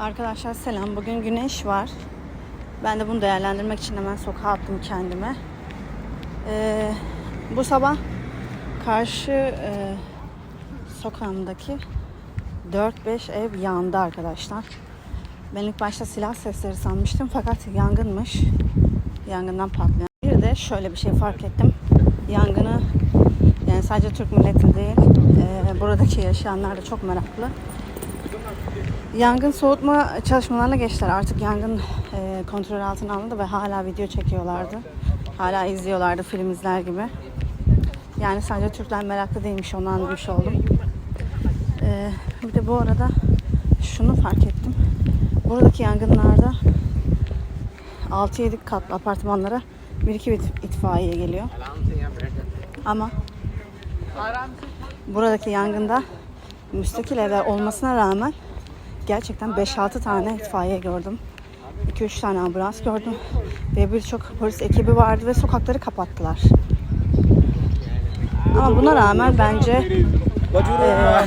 Arkadaşlar selam. Bugün güneş var. Ben de bunu değerlendirmek için hemen sokağa attım kendime. Ee, bu sabah karşı e, sokağımdaki 4-5 ev yandı arkadaşlar. Ben ilk başta silah sesleri sanmıştım fakat yangınmış. Yangından patlayan. Bir de şöyle bir şey fark ettim. Yangını yani sadece Türk milleti değil, e, buradaki yaşayanlar da çok meraklı. Yangın soğutma çalışmalarına geçtiler. Artık yangın e, kontrol altına alındı ve hala video çekiyorlardı. Hala izliyorlardı film izler gibi. Yani sadece Türkler meraklı değilmiş onu anlamış oldum. E, bir de bu arada şunu fark ettim. Buradaki yangınlarda 6-7 katlı apartmanlara bir iki it- itfaiye geliyor. Ama buradaki yangında müstakil evler olmasına rağmen gerçekten 5-6 tane itfaiye gördüm. 2-3 tane ambulans gördüm. Ve birçok polis ekibi vardı ve sokakları kapattılar. Ama buna rağmen bence eee,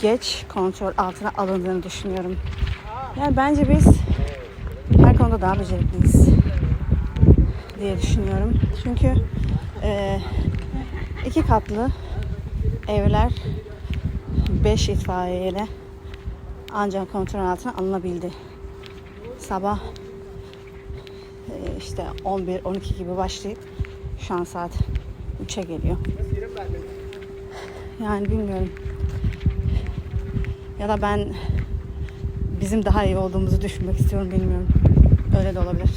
geç kontrol altına alındığını düşünüyorum. Yani bence biz her konuda daha becerikliyiz diye düşünüyorum. Çünkü eee, iki katlı evler 5 itfaiyeyle ancak kontrol altına alınabildi. Sabah e, işte 11-12 gibi başlayıp şu an saat 3'e geliyor. Yani bilmiyorum. Ya da ben bizim daha iyi olduğumuzu düşünmek istiyorum bilmiyorum. Öyle de olabilir.